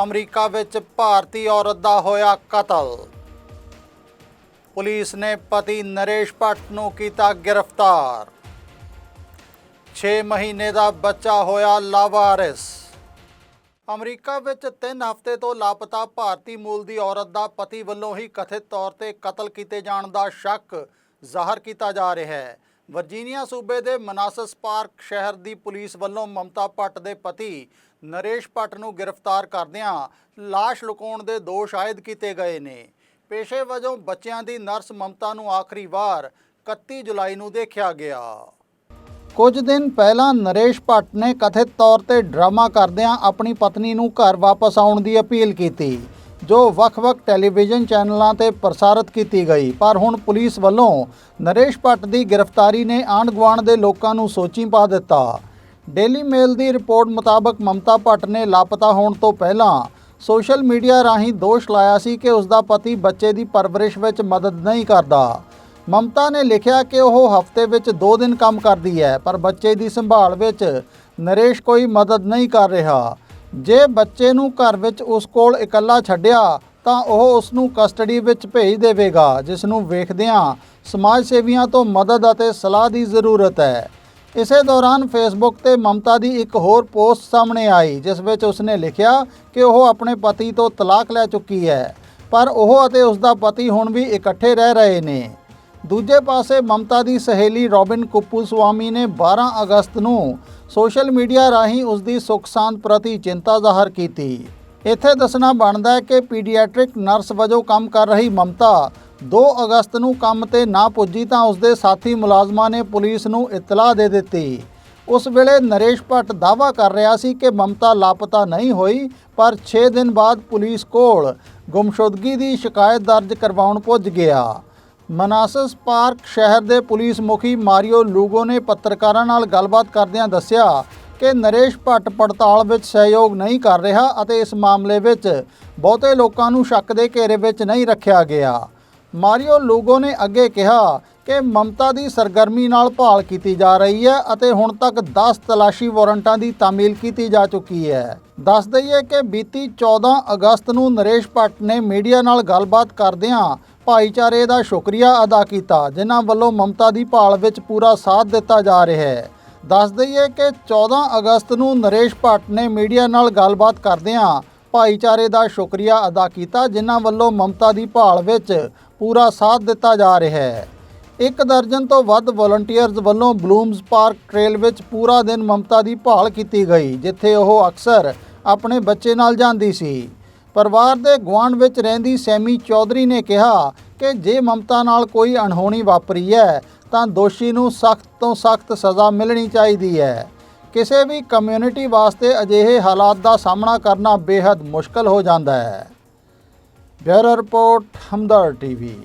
America ਵਿੱਚ ਭਾਰਤੀ ਔਰਤ ਦਾ ਹੋਇਆ ਕਤਲ। ਪੁਲਿਸ ਨੇ ਪਤੀ ਨਰੇਸ਼ ਭੱਟ ਨੂੰ ਕੀਤਾ ਗ੍ਰਿਫਤਾਰ। 6 ਮਹੀਨੇ ਦਾ ਬੱਚਾ ਹੋਇਆ ਲਾਵਾਰਿਸ। ਅਮਰੀਕਾ ਵਿੱਚ 3 ਹਫ਼ਤੇ ਤੋਂ ਲਾਪਤਾ ਭਾਰਤੀ ਮੂਲ ਦੀ ਔਰਤ ਦਾ ਪਤੀ ਵੱਲੋਂ ਹੀ ਕਥਿਤ ਤੌਰ ਤੇ ਕਤਲ ਕੀਤੇ ਜਾਣ ਦਾ ਸ਼ੱਕ ਜ਼ਾਹਰ ਕੀਤਾ ਜਾ ਰਿਹਾ ਹੈ। ਵਰਜੀਨੀਆ ਸੂਬੇ ਦੇ ਮਨਾਸਸ ਪਾਰਕ ਸ਼ਹਿਰ ਦੀ ਪੁਲਿਸ ਵੱਲੋਂ ਮਮਤਾ ਭੱਟ ਦੇ ਪਤੀ ਨਰੇਸ਼ ਭੱਟ ਨੂੰ ਗ੍ਰਿਫਤਾਰ ਕਰਦਿਆਂ ਲਾਸ਼ ਲੁਕਾਉਣ ਦੇ ਦੋਸ਼ ਆਇਦ ਕੀਤੇ ਗਏ ਨੇ। ਪੇਸ਼ੇ ਵਜੋਂ ਬੱਚਿਆਂ ਦੀ ਨਰਸ ਮਮਤਾ ਨੂੰ ਆਖਰੀ ਵਾਰ 31 ਜੁਲਾਈ ਨੂੰ ਦੇਖਿਆ ਗਿਆ। ਕੁਝ ਦਿਨ ਪਹਿਲਾਂ ਨਰੇਸ਼ ਭੱਟ ਨੇ ਕਥਿਤ ਤੌਰ ਤੇ ਡਰਾਮਾ ਕਰਦਿਆਂ ਆਪਣੀ ਪਤਨੀ ਨੂੰ ਘਰ ਵਾਪਸ ਆਉਣ ਦੀ ਅਪੀਲ ਕੀਤੀ। ਜੋ ਵੱਖ-ਵੱਖ ਟੈਲੀਵਿਜ਼ਨ ਚੈਨਲਾਂ ਤੇ ਪ੍ਰਸਾਰਿਤ ਕੀਤੀ ਗਈ। ਪਰ ਹੁਣ ਪੁਲਿਸ ਵੱਲੋਂ ਨਰੇਸ਼ ਭੱਟ ਦੀ ਗ੍ਰਿਫਤਾਰੀ ਨੇ ਆਂਢ ਗੁਆਂਢ ਦੇ ਲੋਕਾਂ ਨੂੰ ਸੋਚੀ ਪਾ ਦਿੱਤਾ। ਡੇਲੀ ਮੇਲ ਦੀ ਰਿਪੋਰਟ ਮੁਤਾਬਕ ਮਮਤਾ ਭੱਟ ਨੇ ਲਾਪਤਾ ਹੋਣ ਤੋਂ ਪਹਿਲਾਂ ਸੋਸ਼ਲ ਮੀਡੀਆ ਰਾਹੀਂ ਦੋਸ਼ ਲਾਇਆ ਸੀ ਕਿ ਉਸ ਦਾ ਪਤੀ ਬੱਚੇ ਦੀ ਪਰਵਰਿਸ਼ ਵਿੱਚ ਮਦਦ ਨਹੀਂ ਕਰਦਾ। ਮਮਤਾ ਨੇ ਲਿਖਿਆ ਕਿ ਉਹ ਹਫ਼ਤੇ ਵਿੱਚ 2 ਦਿਨ ਕੰਮ ਕਰਦੀ ਹੈ, ਪਰ ਬੱਚੇ ਦੀ ਸੰਭਾਲ ਵਿੱਚ ਨਰੇਸ਼ ਕੋਈ ਮਦਦ ਨਹੀਂ ਕਰ ਰਿਹਾ। ਜੇ ਬੱਚੇ ਨੂੰ ਘਰ ਵਿੱਚ ਉਸ ਕੋਲ ਇਕੱਲਾ ਛੱਡਿਆ, ਤਾਂ ਉਹ ਉਸ ਨੂੰ ਕਸਟਡੀ ਵਿੱਚ ਭੇਜ ਦੇਵੇਗਾ, ਜਿਸ ਨੂੰ ਵੇਖਦਿਆਂ ਸਮਾਜ ਸੇਵੀਆਂ ਤੋਂ ਮਦਦ ਅਤੇ ਸਲਾਹ ਦੀ ਜ਼ਰੂਰਤ ਹੈ। ਇਸੇ ਦੌਰਾਨ ਫੇਸਬੁੱਕ ਤੇ ਮਮਤਾ ਦੀ ਇੱਕ ਹੋਰ ਪੋਸਟ ਸਾਹਮਣੇ ਆਈ, ਜਿਸ ਵਿੱਚ ਉਸਨੇ ਲਿਖਿਆ ਕਿ ਉਹ ਆਪਣੇ ਪਤੀ ਤੋਂ ਤਲਾਕ ਲੈ ਚੁੱਕੀ ਹੈ, ਪਰ ਉਹ ਅਤੇ ਉਸ ਦਾ ਪਤੀ ਹੁਣ ਵੀ ਇਕੱਠੇ ਰਹਿ ਰਹੇ ਨੇ। ਦੂਜੇ ਪਾਸੇ ਮਮਤਾ ਦੀ ਸਹੇਲੀ ਰੋਬਿਨ ਕੁੱਪੂ ਸੁਆਮੀ ਨੇ 12 ਅਗਸਤ ਨੂੰ ਸੋਸ਼ਲ ਮੀਡੀਆ ਰਾਹੀਂ ਉਸ ਦੀ ਸੁੱਖ ਸਾਂਦ ਪ੍ਰਤੀ ਚਿੰਤਾ ਜ਼ਾਹਰ ਕੀਤੀ। ਇੱਥੇ ਦੱਸਣਾ ਬਣਦਾ ਹੈ ਕਿ ਪੀਡੀਆਟ੍ਰਿਕ ਨਰਸ ਵਜੋਂ ਕੰਮ ਕਰ ਰਹੀ ਮਮਤਾ 2 ਅਗਸਤ ਨੂੰ ਕੰਮ ਤੇ ਨਾ ਪੁੱਜੀ ਤਾਂ ਉਸ ਦੇ ਸਾਥੀ ਮੁਲਾਜ਼ਮਾਂ ਨੇ ਪੁਲਿਸ ਨੂੰ ਇਤਲਾਹ ਦੇ ਦਿੱਤੀ। ਉਸ ਵੇਲੇ ਨਰੇਸ਼ ਭੱਟ ਦਾਅਵਾ ਕਰ ਰਿਹਾ ਸੀ ਕਿ ਮਮਤਾ ਲਾਪਤਾ ਨਹੀਂ ਹੋਈ, ਪਰ 6 ਦਿਨ ਬਾਅਦ ਪੁਲਿਸ ਕੋਲ ਗੁੰਮਸ਼ੁਦਗੀ ਦੀ ਸ਼ਿਕਾਇਤ ਦਰਜ ਕਰਵਾਉਣ ਪੁੱਜ ਗਿਆ। ਮਨਾਸਸ ਪਾਰਕ ਸ਼ਹਿਰ ਦੇ ਪੁਲਿਸ ਮੁਖੀ ਮਾਰੀਓ ਲੂਗੋ ਨੇ ਪੱਤਰਕਾਰਾਂ ਨਾਲ ਗੱਲਬਾਤ ਕਰਦਿਆਂ ਦੱਸਿਆ ਕਿ ਨਰੇਸ਼ ਭੱਟ ਪੜਤਾਲ ਵਿੱਚ ਸਹਿਯੋਗ ਨਹੀਂ ਕਰ ਰਿਹਾ ਅਤੇ ਇਸ ਮਾਮਲੇ ਵਿੱਚ ਬਹੁਤੇ ਲੋਕਾਂ ਨੂੰ ਸ਼ੱਕ ਦੇ ਘੇਰੇ ਵਿੱਚ ਨਹੀਂ ਰੱਖਿਆ ਗਿਆ। ਮਾਰੀਓ ਲੂਗੋ ਨੇ ਅੱਗੇ ਕਿਹਾ ਕਿ ਮਮਤਾ ਦੀ ਸਰਗਰਮੀ ਨਾਲ ਭਾਲ ਕੀਤੀ ਜਾ ਰਹੀ ਹੈ ਅਤੇ ਹੁਣ ਤੱਕ 10 ਤਲਾਸ਼ੀ ਵਾਰੰਟਾਂ ਦੀ ਤਾਮੀਲ ਕੀਤੀ ਜਾ ਚੁੱਕੀ ਹੈ। ਦੱਸ ਦਈਏ ਕਿ ਬੀਤੀ 14 ਅਗਸਤ ਨੂੰ ਨਰੇਸ਼ ਭੱਟ ਨੇ ਮੀਡੀਆ ਨਾਲ ਗੱਲਬਾਤ ਕਰਦਿਆਂ ਭਾਈਚਾਰੇ ਦਾ ਸ਼ੁਕਰੀਆ ਅਦਾ ਕੀਤਾ, ਜਿਨ੍ਹਾਂ ਵੱਲੋਂ ਮਮਤਾ ਦੀ ਭਾਲ ਵਿੱਚ ਪੂਰਾ ਸਾਥ ਦਿੱਤਾ ਜਾ ਰਿਹਾ ਹੈ। ਦੱਸ ਦਈਏ ਕਿ 14 ਅਗਸਤ ਨੂੰ ਨਰੇਸ਼ ਭੱਟ ਨੇ ਮੀਡੀਆ ਨਾਲ ਗੱਲਬਾਤ ਕਰਦਿਆਂ ਭਾਈਚਾਰੇ ਦਾ ਸ਼ੁਕਰੀਆ ਅਦਾ ਕੀਤਾ, ਜਿਨ੍ਹਾਂ ਵੱਲੋਂ ਮਮਤਾ ਦੀ ਭਾਲ ਵਿੱਚ ਪੂਰਾ ਸਾਥ ਦਿੱਤਾ ਜਾ ਰਿਹਾ ਹੈ। ਇੱਕ ਦਰਜਨ ਤੋਂ ਵੱਧ ਵਲੰਟੀਅਰਸ ਵੱਲੋਂ ਬਲੂਮਸ ਪਾਰਕ ਟ੍ਰੇਲ ਵਿੱਚ ਪੂਰਾ ਦਿਨ ਮਮਤਾ ਦੀ ਭਾਲ ਕੀਤੀ ਗਈ, ਜਿੱਥੇ ਉਹ ਅਕਸਰ ਆਪਣੇ ਬੱਚੇ ਨਾਲ ਜਾਂਦੀ ਸੀ। ਪਰਿਵਾਰ ਦੇ ਗੁਆਂਢ ਵਿੱਚ ਰਹਿੰਦੀ ਸੈਮੀ ਚੌਧਰੀ ਨੇ ਕਿਹਾ ਕਿ ਜੇ ਮਮਤਾ ਨਾਲ ਕੋਈ ਅਣਹੋਣੀ ਵਾਪਰੀ ਹੈ, ਤਾਂ ਦੋਸ਼ੀ ਨੂੰ ਸਖਤ ਤੋਂ ਸਖਤ ਸਜ਼ਾ ਮਿਲਣੀ ਚਾਹੀਦੀ ਹੈ। ਕਿਸੇ ਵੀ ਕਮਿਊਨਿਟੀ ਵਾਸਤੇ ਅਜਿਹੇ ਹਾਲਾਤ ਦਾ ਸਾਹਮਣਾ ਕਰਨਾ ਬੇहद ਮੁਸ਼ਕਲ ਹੋ ਜਾਂਦਾ ਹੈ। Bureau report Hamdard TV.